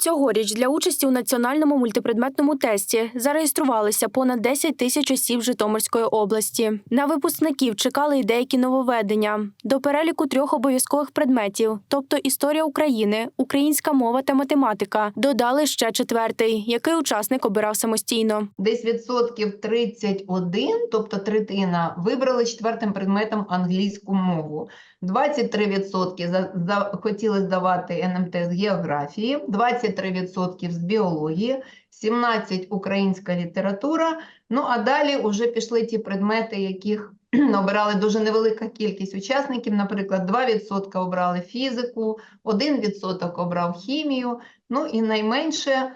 Цьогоріч для участі у національному мультипредметному тесті зареєструвалися понад 10 тисяч осіб Житомирської області. На випускників чекали й деякі нововведення. До переліку трьох обов'язкових предметів, тобто історія України, українська мова та математика, додали ще четвертий, який учасник обирав самостійно. Десь відсотків 31, тобто третина, вибрали четвертим предметом англійську мову. 23% за, за, хотіли здавати НМТ з географії, 23% з біології, 17% українська література. Ну а далі вже пішли ті предмети, яких обирали дуже невелика кількість учасників. Наприклад, 2% обрали фізику, 1% обрав хімію. Ну і найменше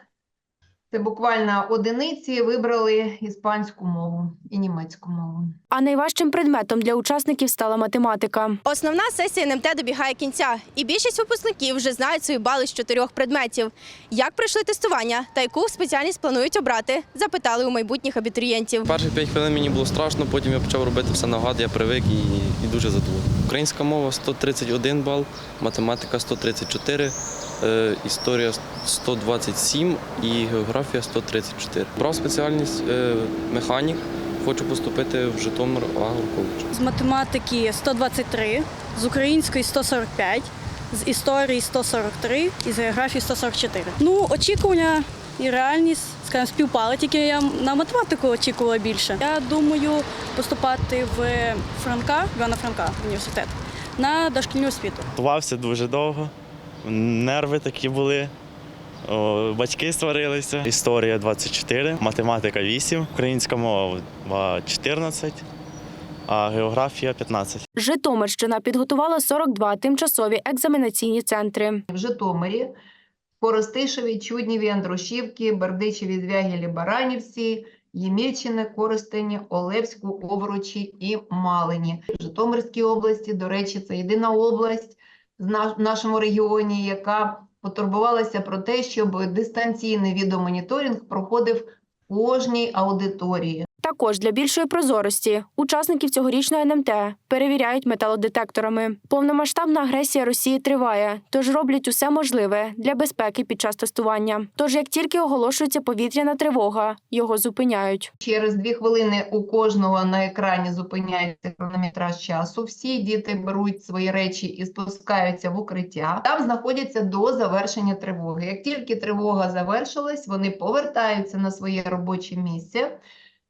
це буквально одиниці вибрали іспанську мову і німецьку мову. А найважчим предметом для учасників стала математика. Основна сесія НМТ добігає кінця, і більшість випускників вже знають свої бали з чотирьох предметів. Як пройшли тестування та яку спеціальність планують обрати, запитали у майбутніх абітурієнтів. Перші 5 хвилин мені було страшно, потім я почав робити все нагад, я привик і, і дуже задоволений. Українська мова 131 бал, математика 134, е, історія 127 і географія 134. Брав спеціальність е, механік, хочу поступити в Житомир агроколедж. З математики 123, з української 145, з історії 143 і з географії 144. Ну, очікування і реальність, скажімо, співпали, тільки я на математику очікувала більше. Я думаю поступати в Франка, Івана Франка університет на дошкільну освіту. Готувався дуже довго, нерви такі були. О, батьки сварилися. Історія 24, математика 8, українська мова 14, а географія 15. Житомирщина підготувала 42 тимчасові екзаменаційні центри. В Житомирі, Коростишеві, Чудніві, Андрушівки, Бердичеві, Звягілі, Баранівці, Ємільчине, Коростені, Олевську, Овручі і Малині. В Житомирській області, до речі, це єдина область в наш- нашому регіоні, яка потурбувалася про те, щоб дистанційний відеомоніторинг проходив в кожній аудиторії. Також для більшої прозорості учасників цьогорічної НМТ перевіряють металодетекторами. Повномасштабна агресія Росії триває, тож роблять усе можливе для безпеки під час тестування. Тож, як тільки оголошується повітряна тривога, його зупиняють. Через дві хвилини у кожного на екрані зупиняється хронометраж часу. Всі діти беруть свої речі і спускаються в укриття. Там знаходяться до завершення тривоги. Як тільки тривога завершилась, вони повертаються на своє робоче місце.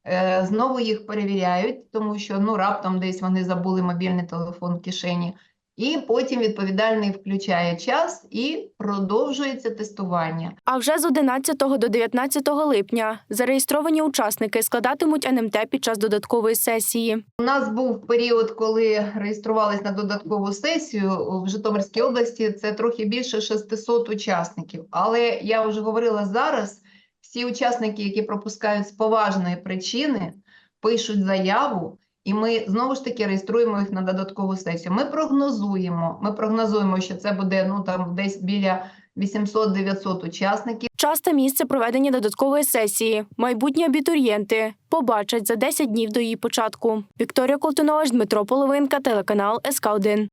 Е, Знову їх перевіряють, тому що ну раптом десь вони забули мобільний телефон в кишені. І потім відповідальний включає час і продовжується тестування. А вже з 11 до 19 липня зареєстровані учасники складатимуть НМТ під час додаткової сесії. У нас був період, коли реєструвались на додаткову сесію в Житомирській області. Це трохи більше 600 учасників. Але я вже говорила зараз. Всі учасники, які пропускають з поважної причини, пишуть заяву, і ми знову ж таки реєструємо їх на додаткову сесію. Ми прогнозуємо. Ми прогнозуємо, що це буде ну там десь біля 800-900 учасників. Час та місце проведення додаткової сесії майбутні абітурієнти побачать за 10 днів до її початку. Вікторія Колтунова, Дмитро Половинка, телеканал СК 1